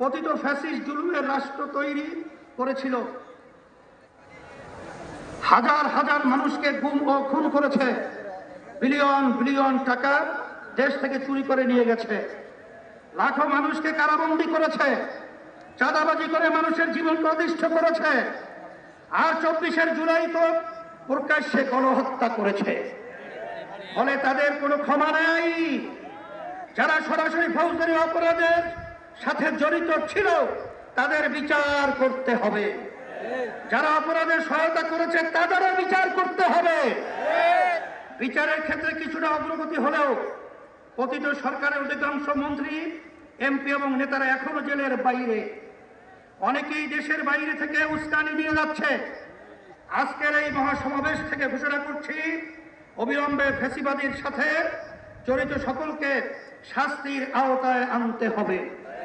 পতিত ফ্যাসিস্ট জুলুমের রাষ্ট্র তৈরি করেছিল। হাজার হাজার মানুষকে গুম ও খুন করেছে। বিলিয়ন বিলিয়ন টাকা দেশ থেকে চুরি করে নিয়ে গেছে। লাখো মানুষকে কারাবন্দি করেছে। চাঁদাবাজি করে মানুষের জীবন অতিষ্ঠ করেছে। আর চব্বিশের জুলাই তো প্রকাশ্যে গণহত্যা করেছে। ফলে তাদের কোনো ক্ষমা নাই। যারা সরাসরি ফৌজদারি অপরাধের সাথে জড়িত ছিল, তাদের বিচার করতে হবে। যারা অপরাধের সহায়তা করেছে, তাদেরও বিচার করতে হবে। বিচারের ক্ষেত্রে কিছুটা অগ্রগতি হলেও পতিত সরকারের অধিকাংশ মন্ত্রী, এমপি এবং নেতারা এখনও জেলের বাইরে। অনেকেই দেশের বাইরে থেকে উস্কানি নিয়ে যাচ্ছে। আজকের এই মহাসমাবেশ থেকে ঘোষণা করছি, অবিলম্বে ফেসিবাদীর সাথে জড়িত সকলকে শাস্তির আওতায় আনতে হবে।